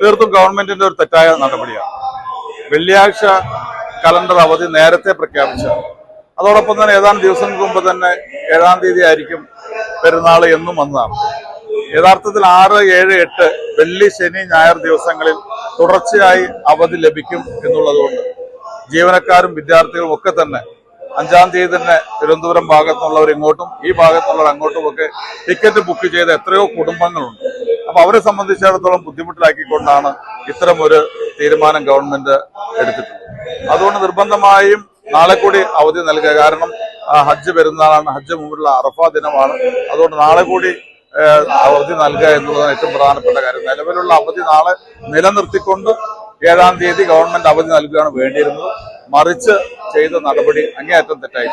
തീർത്തും ഗവൺമെന്റിന്റെ ഒരു തെറ്റായ നടപടിയാണ്. വെള്ളിയാഴ്ച കലണ്ടർ അവധി നേരത്തെ പ്രഖ്യാപിച്ച അതോടൊപ്പം തന്നെ ഏതാനും ദിവസങ്ങൾക്ക് മുമ്പ് തന്നെ ഏഴാം തീയതി ആയിരിക്കും പെരുന്നാൾ എന്നും വന്നതാണ്. യഥാർത്ഥത്തിൽ ആറ് ഏഴ് എട്ട് വെള്ളി ശനി ഞായർ ദിവസങ്ങളിൽ തുടർച്ചയായി അവധി ലഭിക്കും എന്നുള്ളതുകൊണ്ട് ജീവനക്കാരും വിദ്യാർത്ഥികളും ഒക്കെ തന്നെ അഞ്ചാം തീയതി തന്നെ തിരുവനന്തപുരം ഭാഗത്തുള്ളവർ ഇങ്ങോട്ടും ഈ ഭാഗത്തുള്ളവർ അങ്ങോട്ടും ഒക്കെ ടിക്കറ്റ് ബുക്ക് ചെയ്ത എത്രയോ കുടുംബങ്ങളുണ്ട്. അപ്പൊ അവരെ സംബന്ധിച്ചിടത്തോളം ബുദ്ധിമുട്ടിലാക്കിക്കൊണ്ടാണ് ഇത്തരം ഒരു തീരുമാനം ഗവൺമെന്റ് എടുത്തിട്ടുള്ളത്. അതുകൊണ്ട് നിർബന്ധമായും നാളെ കൂടി അവധി നൽകുക. കാരണം ഹജ്ജ് പെരുന്നാളാണ് ഹജ്ജ് മുമ്പിലുള്ള അറഫ ദിനമാണ്. അതുകൊണ്ട് നാളെ കൂടി അവധി നൽകുക എന്നുള്ളതാണ് ഏറ്റവും പ്രധാനപ്പെട്ട കാര്യം. നിലവിലുള്ള അവധി നാളെ നിലനിർത്തിക്കൊണ്ട് ഏഴാം തീയതി ഗവൺമെന്റ് അവധി നൽകുകയാണ് വേണ്ടിയിരുന്നത്. മറിച്ച് ചെയ്ത നടപടി അങ്ങേയറ്റം തെറ്റായി.